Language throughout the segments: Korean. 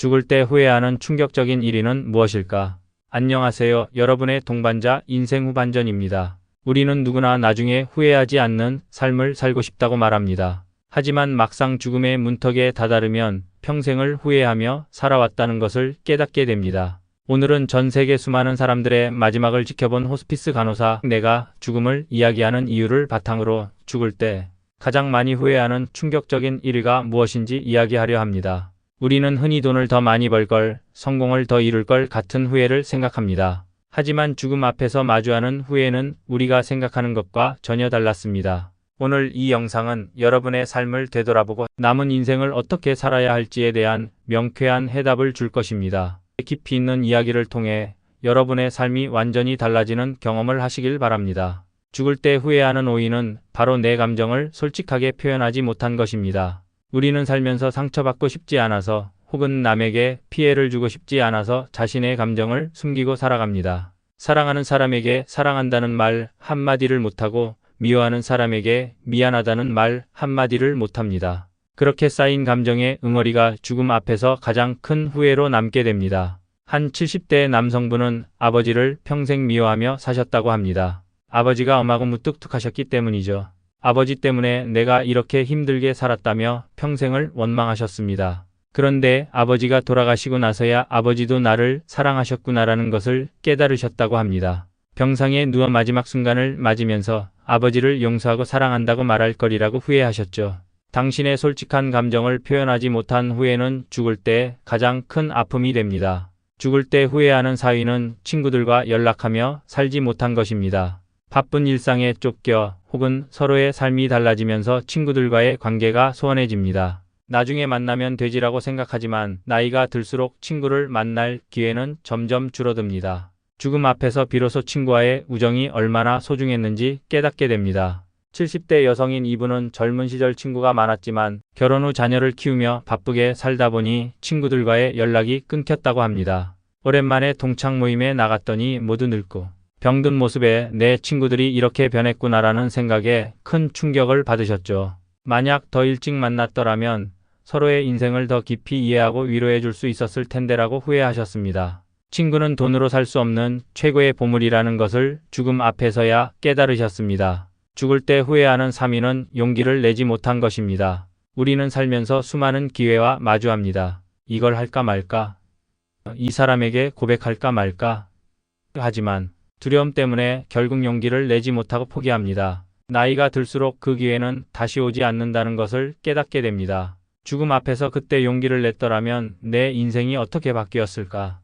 죽을 때 후회하는 충격적인 1위는 무엇일까? 안녕하세요. 여러분의 동반자 인생 후반전입니다. 우리는 누구나 나중에 후회하지 않는 삶을 살고 싶다고 말합니다. 하지만 막상 죽음의 문턱에 다다르면 평생을 후회하며 살아왔다는 것을 깨닫게 됩니다. 오늘은 전 세계 수많은 사람들의 마지막을 지켜본 호스피스 간호사 내가 죽음을 이야기하는 이유를 바탕으로 죽을 때 가장 많이 후회하는 충격적인 1위가 무엇인지 이야기하려 합니다. 우리는 흔히 돈을 더 많이 벌 걸, 성공을 더 이룰 걸 같은 후회를 생각합니다. 하지만 죽음 앞에서 마주하는 후회는 우리가 생각하는 것과 전혀 달랐습니다. 오늘 이 영상은 여러분의 삶을 되돌아보고 남은 인생을 어떻게 살아야 할지에 대한 명쾌한 해답을 줄 것입니다. 깊이 있는 이야기를 통해 여러분의 삶이 완전히 달라지는 경험을 하시길 바랍니다. 죽을 때 후회하는 오이는 바로 내 감정을 솔직하게 표현하지 못한 것입니다. 우리는 살면서 상처받고 싶지 않아서 혹은 남에게 피해를 주고 싶지 않아서 자신의 감정을 숨기고 살아갑니다. 사랑하는 사람에게 사랑한다는 말 한마디를 못하고 미워하는 사람에게 미안하다는 말 한마디를 못합니다. 그렇게 쌓인 감정의 응어리가 죽음 앞에서 가장 큰 후회로 남게 됩니다. 한 70대 남성분은 아버지를 평생 미워하며 사셨다고 합니다. 아버지가 엄하고 무뚝뚝하셨기 때문이죠. 아버지 때문에 내가 이렇게 힘들게 살았다며 평생을 원망하셨습니다. 그런데 아버지가 돌아가시고 나서야 아버지도 나를 사랑하셨구나라는 것을 깨달으셨다고 합니다. 병상에 누워 마지막 순간을 맞으면서 아버지를 용서하고 사랑한다고 말할 거리라고 후회하셨죠. 당신의 솔직한 감정을 표현하지 못한 후회는 죽을 때 가장 큰 아픔이 됩니다. 죽을 때 후회하는 사위는 친구들과 연락하며 살지 못한 것입니다. 바쁜 일상에 쫓겨 혹은 서로의 삶이 달라지면서 친구들과의 관계가 소원해집니다. 나중에 만나면 되지라고 생각하지만 나이가 들수록 친구를 만날 기회는 점점 줄어듭니다. 죽음 앞에서 비로소 친구와의 우정이 얼마나 소중했는지 깨닫게 됩니다. 70대 여성인 이분은 젊은 시절 친구가 많았지만 결혼 후 자녀를 키우며 바쁘게 살다 보니 친구들과의 연락이 끊겼다고 합니다. 오랜만에 동창 모임에 나갔더니 모두 늙고 병든 모습에 내 친구들이 이렇게 변했구나라는 생각에 큰 충격을 받으셨죠. 만약 더 일찍 만났더라면 서로의 인생을 더 깊이 이해하고 위로해 줄 수 있었을 텐데라고 후회하셨습니다. 친구는 돈으로 살 수 없는 최고의 보물이라는 것을 죽음 앞에서야 깨달으셨습니다. 죽을 때 후회하는 3위는 용기를 내지 못한 것입니다. 우리는 살면서 수많은 기회와 마주합니다. 이걸 할까 말까? 이 사람에게 고백할까 말까? 하지만 두려움 때문에 결국 용기를 내지 못하고 포기합니다. 나이가 들수록 그 기회는 다시 오지 않는다는 것을 깨닫게 됩니다. 죽음 앞에서 그때 용기를 냈더라면 내 인생이 어떻게 바뀌었을까?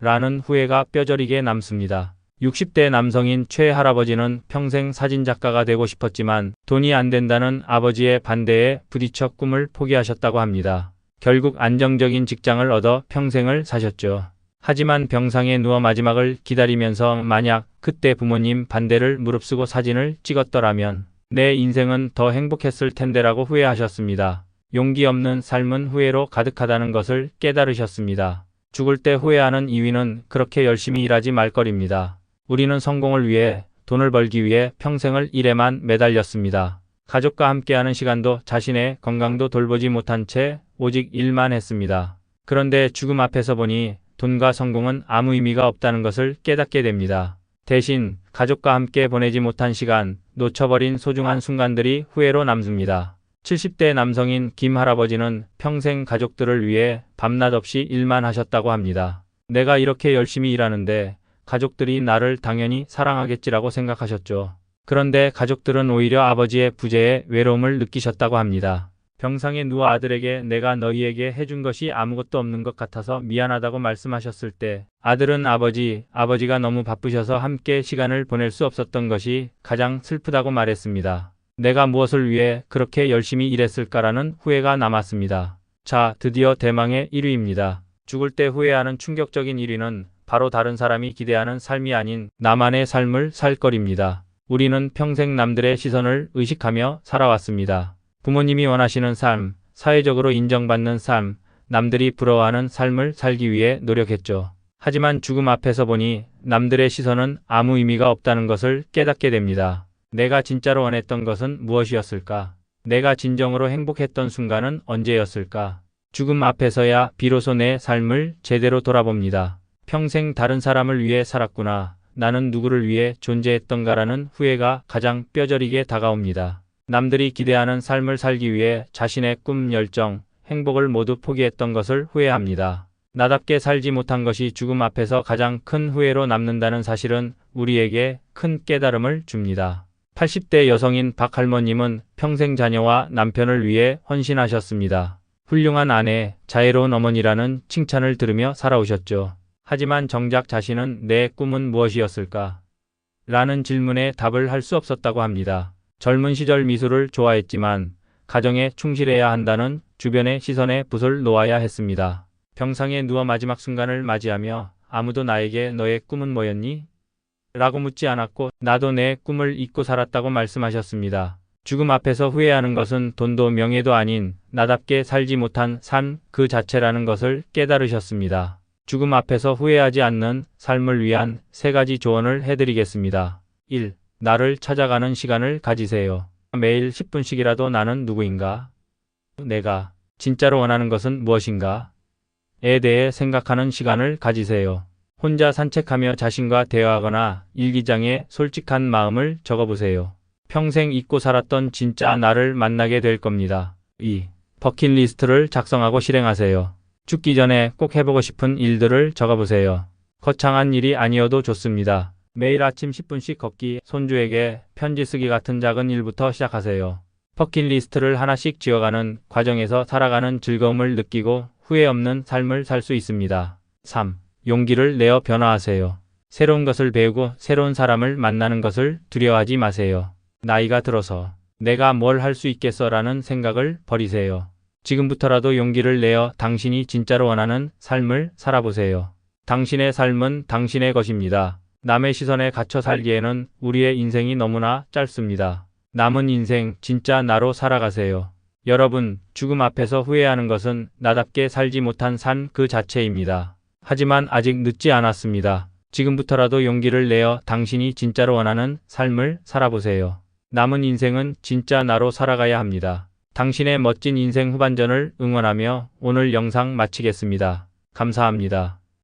라는 후회가 뼈저리게 남습니다. 60대 남성인 최 할아버지는 평생 사진작가가 되고 싶었지만 돈이 안 된다는 아버지의 반대에 부딪혀 꿈을 포기하셨다고 합니다. 결국 안정적인 직장을 얻어 평생을 사셨죠. 하지만 병상에 누워 마지막을 기다리면서 만약 그때 부모님 반대를 무릅쓰고 사진을 찍었더라면 내 인생은 더 행복했을 텐데라고 후회하셨습니다. 용기 없는 삶은 후회로 가득하다는 것을 깨달으셨습니다. 죽을 때 후회하는 이유는 그렇게 열심히 일하지 말거리입니다. 우리는 성공을 위해 돈을 벌기 위해 평생을 일에만 매달렸습니다. 가족과 함께하는 시간도 자신의 건강도 돌보지 못한 채 오직 일만 했습니다. 그런데 죽음 앞에서 보니 돈과 성공은 아무 의미가 없다는 것을 깨닫게 됩니다. 대신 가족과 함께 보내지 못한 시간, 놓쳐버린 소중한 순간들이 후회로 남습니다. 70대 남성인 김 할아버지는 평생 가족들을 위해 밤낮 없이 일만 하셨다고 합니다. 내가 이렇게 열심히 일하는데 가족들이 나를 당연히 사랑하겠지라고 생각하셨죠. 그런데 가족들은 오히려 아버지의 부재에 외로움을 느끼셨다고 합니다. 병상에 누워 아들에게 내가 너희에게 해준 것이 아무것도 없는 것 같아서 미안하다고 말씀하셨을 때 아들은 아버지, 아버지가 너무 바쁘셔서 함께 시간을 보낼 수 없었던 것이 가장 슬프다고 말했습니다. 내가 무엇을 위해 그렇게 열심히 일했을까라는 후회가 남았습니다. 자, 드디어 대망의 1위입니다. 죽을 때 후회하는 충격적인 1위는 바로 다른 사람이 기대하는 삶이 아닌 나만의 삶을 살 거리입니다. 우리는 평생 남들의 시선을 의식하며 살아왔습니다. 부모님이 원하시는 삶, 사회적으로 인정받는 삶, 남들이 부러워하는 삶을 살기 위해 노력했죠. 하지만 죽음 앞에서 보니 남들의 시선은 아무 의미가 없다는 것을 깨닫게 됩니다. 내가 진짜로 원했던 것은 무엇이었을까? 내가 진정으로 행복했던 순간은 언제였을까? 죽음 앞에서야 비로소 내 삶을 제대로 돌아봅니다. 평생 다른 사람을 위해 살았구나. 나는 누구를 위해 존재했던가라는 후회가 가장 뼈저리게 다가옵니다. 남들이 기대하는 삶을 살기 위해 자신의 꿈, 열정, 행복을 모두 포기했던 것을 후회합니다. 나답게 살지 못한 것이 죽음 앞에서 가장 큰 후회로 남는다는 사실은 우리에게 큰 깨달음을 줍니다. 80대 여성인 박 할머님은 평생 자녀와 남편을 위해 헌신하셨습니다. 훌륭한 아내, 자애로운 어머니라는 칭찬을 들으며 살아오셨죠. 하지만 정작 자신은 내 꿈은 무엇이었을까? 라는 질문에 답을 할 수 없었다고 합니다. 젊은 시절 미술을 좋아했지만 가정에 충실해야 한다는 주변의 시선에 붓을 놓아야 했습니다. 병상에 누워 마지막 순간을 맞이하며 아무도 나에게 너의 꿈은 뭐였니? 라고 묻지 않았고 나도 내 꿈을 잊고 살았다고 말씀하셨습니다. 죽음 앞에서 후회하는 것은 돈도 명예도 아닌 나답게 살지 못한 삶 그 자체라는 것을 깨달으셨습니다. 죽음 앞에서 후회하지 않는 삶을 위한 세 가지 조언을 해드리겠습니다. 1. 나를 찾아가는 시간을 가지세요. 매일 10분씩이라도 나는 누구인가? 내가 진짜로 원하는 것은 무엇인가? 에 대해 생각하는 시간을 가지세요. 혼자 산책하며 자신과 대화하거나 일기장에 솔직한 마음을 적어보세요. 평생 잊고 살았던 진짜 나를 만나게 될 겁니다. 2. 버킷리스트를 작성하고 실행하세요. 죽기 전에 꼭 해보고 싶은 일들을 적어보세요. 거창한 일이 아니어도 좋습니다. 매일 아침 10분씩 걷기, 손주에게 편지 쓰기 같은 작은 일부터 시작하세요. 버킷리스트를 하나씩 지어가는 과정에서 살아가는 즐거움을 느끼고 후회 없는 삶을 살 수 있습니다. 3. 용기를 내어 변화하세요. 새로운 것을 배우고 새로운 사람을 만나는 것을 두려워하지 마세요. 나이가 들어서 내가 뭘 할 수 있겠어라는 생각을 버리세요. 지금부터라도 용기를 내어 당신이 진짜로 원하는 삶을 살아보세요. 당신의 삶은 당신의 것입니다. 남의 시선에 갇혀 살기에는 우리의 인생이 너무나 짧습니다. 남은 인생 진짜 나로 살아가세요. 여러분, 죽음 앞에서 후회하는 것은 나답게 살지 못한 삶그 자체입니다. 하지만 아직 늦지 않았습니다. 지금부터라도 용기를 내어 당신이 진짜로 원하는 삶을 살아보세요. 남은 인생은 진짜 나로 살아가야 합니다. 당신의 멋진 인생 후반전을 응원하며 오늘 영상 마치겠습니다. 감사합니다.